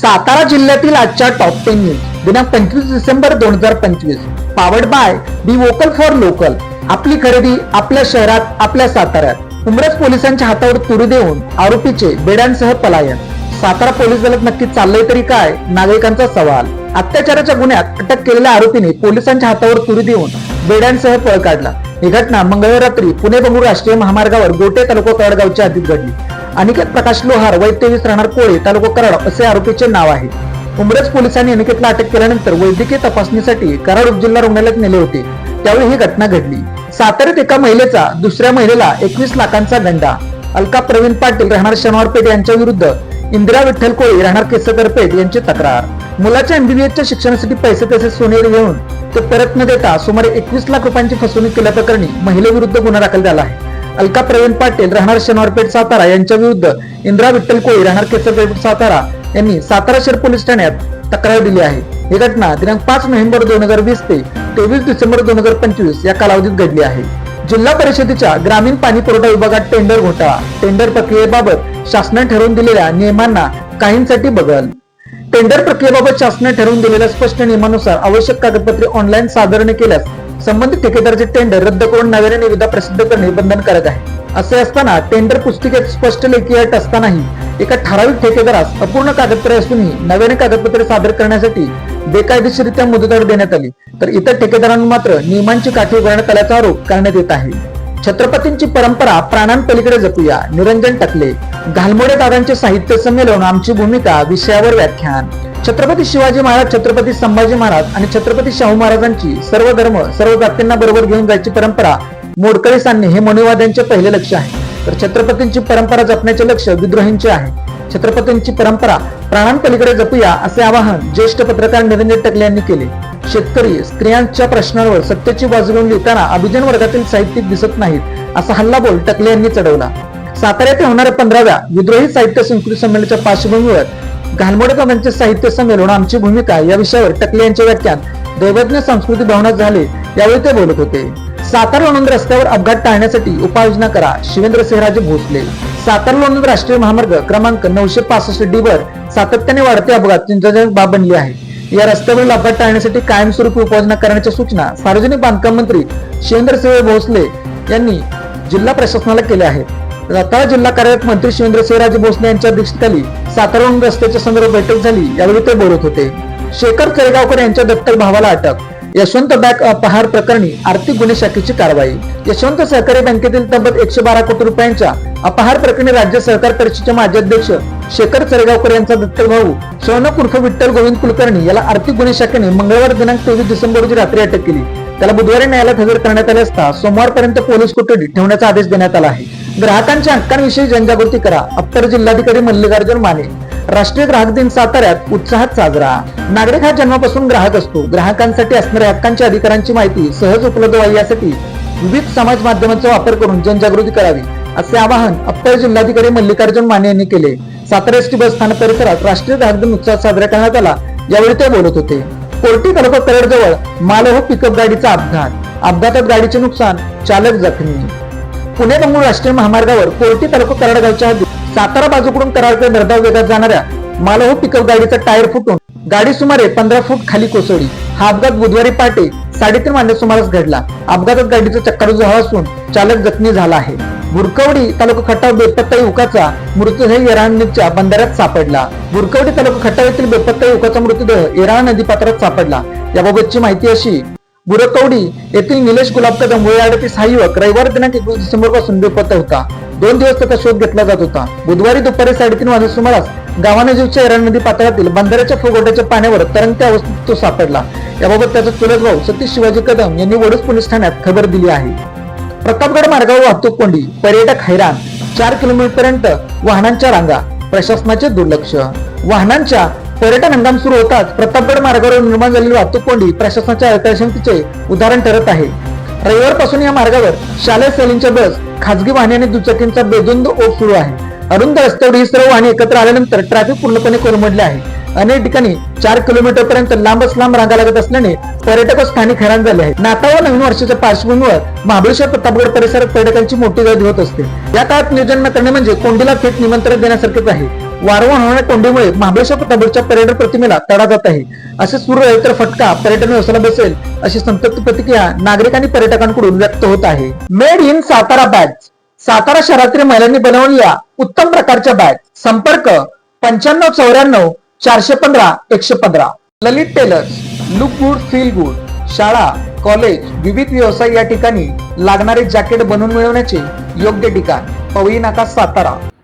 सातारा जिल्ह्यातील आजच्या top ten news दिनांक पंचवीस डिसेंबर दोन हजार पंचवीस. Powered by be vocal for local आपली खरेदी आपल्या शहरात आपल्या साताऱ्यात. उमरस पोलिसांच्या हातावर तुरी देऊन आरोपीचे बेड्यांसह पलायन. सातारा पोलीस दलात नक्की चाललंय तरी काय? नागरिकांचा सवाल. अत्याचाराच्या गुन्ह्यात अटक केलेल्या आरोपीने पोलिसांच्या हातावर तुरी देऊन बेड्यांसह पळ काढला. ही घटना मंगळवार रात्री पुणे बंगळूर राष्ट्रीय महामार्गावर गोटे तालुका कराडगावच्या हद्दीत घडली. अनिकेत प्रकाश लोहार वय तेवीस राहणार कोळे तालुका कराड असे आरोपीचे नाव आहे. उमरज पोलिसांनी अनिकेतला अटक केल्यानंतर वैद्यकीय तपासणीसाठी कराड उपजिल्हा रुग्णालयात नेले होते. त्यावेळी ही घटना घडली. साताऱ्यात एका महिलेचा दुसऱ्या महिलेला एकवीस लाखांचा दंडा अलका प्रवीण पाटील राहणार शनिवारपेठ यांच्या विरुद्ध. इंदिरा विठ्ठल कोळी राहणार केसकरपेठ यांची तक्रार. मुलाच्या एमबीबीएसच्या शिक्षणासाठी पैसे तसेच सोने घेऊन ते परत न देता सुमारे एकवीस लाख रुपयांची फसवणूक केल्याप्रकरणी महिलेविरुद्ध गुन्हा दाखल झाला आहे. अलका प्रवीण पाटील राहणार शनिवारपेठ सातारा यांच्या विरुद्ध इंदिरा विठ्ठल कोळी राहणार केसरपेठ सातारा यांनी सातारा शहर पोलीस ठाण्यात तक्रार दिली आहे. ही घटना दिनांक पाच नोव्हेंबर दोन हजार वीस ते तेवीस डिसेंबर दोन हजार पंचवीस या कालावधीत घडली आहे. जिल्हा परिषदेच्या ग्रामीण पाणी पुरवठा विभागात टेंडर घोटाळा. टेंडर प्रक्रियेबाबत शासनाने ठरवून दिलेल्या नियमांना काहींसाठी बदल. टेंडर प्रक्रियेबाबत शासनाने ठरवून दिलेल्या स्पष्ट नियमानुसार आवश्यक कागदपत्रे ऑनलाईन सादर केल्यास संबंधित ठेकेदाराचे टेंडर रद्द करून नव्याने निविदा प्रसिद्ध करणे बंधनकारक आहे. असे असताना टेंडर पुस्तिकेत स्पष्ट लेखी अट असतानाही एका ठराविक ठेकेदारास अपूर्ण कागदपत्रे असूनही नव्याने कागदपत्रे सादर करण्यासाठी बेकायदेशीरित्या मुदतवाढ देण्यात आली. तर इतर ठेकेदारांना मात्र नियमांची काठी उघडण्यात आल्याचा आरोप करण्यात येत आहे. छत्रपतींची परंपरा प्राणांपलीकडे जपूया. निरंजन टकले. घालमोडे दादांचे साहित्य संमेलन आमची भूमिका विषयावर व्याख्यान. छत्रपती शिवाजी महाराज छत्रपती संभाजी महाराज आणि छत्रपती शाहू महाराजांची सर्व धर्म सर्व जातींना बरोबर घेऊन जायची परंपरा मोडकळी सांगणे हे मनुवाद्यांचे पहिले लक्ष आहे. तर छत्रपतींची परंपरा जपण्याचे लक्ष विद्रोहींचे आहे. छत्रपतींची परंपरा प्राणांपलीकडे जपूया असे आवाहन ज्येष्ठ पत्रकार निरंजन टकले यांनी केले. शेतकरी स्त्रियांच्या प्रश्नांवर सत्तेची बाजू घेऊन लिहिताना अभिजन वर्गातील साहित्यिक दिसत नाहीत असा हल्लाबोल टकले यांनी चढवला. साताऱ्यात होणाऱ्या पंधराव्या विद्रोही साहित्य संस्कृती संमेलनाच्या पार्श्वभूमीवर घालमोडे दादांचे साहित्य संमेलन आमची भूमिका या विषयावर टकले यांचे व्याख्यान. दैवज्ञ संस्कृती भवनात झाले यावेळी ते बोलत होते. सातारा लोणंद रस्त्यावर अपघात टाळण्यासाठी उपाययोजना करा शिवेंद्र सिंहराजे भोसले. सातारा लोणंद राष्ट्रीय महामार्ग क्रमांक नऊशे पासष्ट डी वर सातत्याने वाढते अपघात चिंताजनक बाब बनली आहे. या रस्त्यावरील अपघात टाळण्यासाठी कायमस्वरूपी उपाययोजना करण्याच्या सूचना सार्वजनिक बांधकाम मंत्री शिवेंद्रसिंह भोसले यांनी जिल्हा प्रशासनाला केल्या आहेत. रताळा जिल्हा कार्यालयात मंत्री शिवेंद्र सिंहराजे भोसले यांच्या अध्यक्षतेखाली सातारा रस्त्याच्या संदर्भात बैठक झाली. यावेळी ते बोलत होते. शेखर तळेगावकर यांच्या दत्तक भावाला अटक. यशवंत बँक अपहार प्रकरणी आर्थिक गुन्हे शाखेची कारवाई. यशवंत सहकारी बँकेतील तब्बल एकशे बारा कोटी रुपयांच्या अपहार प्रकरणी राज्य सहकार परिषदेचे माजी अध्यक्ष शेखर चरेगावकर यांचा दत्तक भाऊ शौनक उर्फ विठ्ठल गोविंद कुलकर्णी याला आर्थिक गुन्हे शाखेने मंगळवार दिनांक तेवीस डिसेंबर रोजी रात्री अटक केली. त्याला बुधवारी न्यायालयात हजर करण्यात आले असता सोमवारपर्यंत पोलीस कोठडीत ठेवण्याचा आदेश देण्यात आला आहे. ग्राहकांच्या हक्कांविषयी जनजागृती करा. अप्पर जिल्हाधिकारी मल्लिकार्जुन माने. राष्ट्रीय ग्राहक दिन साताऱ्यात उत्साहात साजरा. नागरिक हा जन्मापासून ग्राहक असतो. ग्राहकांसाठी असणाऱ्या हक्कांच्या अधिकारांची माहिती सहज उपलब्ध व्हावी यासाठी विविध समाज माध्यमांचा वापर करून जनजागृती करावी असे आवाहन अप्पर जिल्हाधिकारी मल्लिकार्जुन माने यांनी केले. सातारा एसटी बस स्थानक परिसरात राष्ट्रीय ग्राहक दिन उत्साहात साजरा करण्यात आला. यावेळी ते बोलत होते. कोर्टी तालुका कराडजवळ मालवाहक पिकअप गाडीचा अपघात. अपघातात गाडीचे नुकसान चालक जखमी पुणे बंगळूर राष्ट्रीय महामार्गावर कोर्टी तालुका कराडगावच्या सातारा बाजूकडून कराडकडे भरधाव वेगात जाणाऱ्या मालवाहू पिकअप गाडीचा टायर फुटून गाडी सुमारे पंधरा फूट खाली कोसळली. हा अपघात बुधवारी पहाटे साडेतीन वाजल्या सुमारास घडला. अपघातात गाडीचा चक्कर झाला असून चालक जखमी झाला आहे. बुरकवडी तालुका खटाव बेपत्ता युवकाचा मृतदेह येराणच्या बंधाऱ्यात सापडला. बुरकवडी तालुका खटाव येथील बेपत्ता युवकाचा मृतदेह नदी पात्रात सापडला. याबाबतची माहिती अशी बुरकवडी येथील निलेश गुलाबकदम कदम वय अडतीस हा युवक रविवार दिनांक एकवीस डिसेंबरपासून बेपत्ता होता. दोन दिवस त्याचा शोध घेतला जात होता. बुधवारी दुपारी साडेतीन वाजे सुमारास गावानजीवच्या एरण नदी पात्रातील बंधाऱ्याच्या फुगोट्याच्या पाण्यावर तरंगत्या अवस्थेत तो सापडला. याबाबत त्याचा चुलत भाऊ सतीश शिवाजी कदम यांनी वडूज पोलीस ठाण्यात खबर दिली आहे. प्रतापगड मार्गावर वाहतूक कोंडी पर्यटक हैराण चार किलोमीटर पर्यंत वाहनांच्या रांगा प्रशासनाचे दुर्लक्ष. वाहनांच्या पर्यटन हंगाम सुरू होताच प्रतापगड मार्गावर निर्माण झालेली वाहतूक कोंडी प्रशासनाच्या अर्थक्षमतेचे उदाहरण ठरत आहे. रविवारपासून या मार्गावर शालेय सैलींच्या बस खासगी वाहने आणि दुचाकींचा बेदुंद ओघ सुरू आहे. अरुंद रस्त्यावर ही सर्व वाहने एकत्र आल्यानंतर ट्रॅफिक पूर्णपणे कोलमडले आहे. अनेक ठिकाणी चार किलोमीटर पर्यंत लांबच लांब रांगा लागत असल्याने पर्यटक स्थानिक हैराण झाले आहेत. नाताळ व नवीन वर्षाच्या पार्श्वभूमीवर महाबळेश्वर प्रतापगड परिसरात पर्यटकांची मोठी गर्दी होत असते. या काळात नियोजन न करणे म्हणजे कोंडीला थेट निमंत्रण देण्यासारखेच आहे. वारंवार होणाऱ्या कोंडीमुळे महाबळेश्वर प्रतापगडच्या पर्यटन प्रतिमेला तडा जात आहे. असे सुरू राहील तर फटका पर्यटन व्यवसायाला बसेल अशी संतप्त प्रतिक्रिया नागरिक आणि पर्यटकांकडून व्यक्त होत आहे. Made in Satara bag Satara शहरातील महिलांनी बनवलेल्या उत्तम प्रकारच्या बॅग संपर्क पंच्याण्णव चौऱ्याण्णव चारशे पंधरा एकशे पंधरा. Lalit tailors look good feel good. शाळा कॉलेज विविध व्यवसाय या ठिकाणी लागणारे जॅकेट बनवून मिळवण्याचे योग्य ठिकाण. पवई नाका सातारा.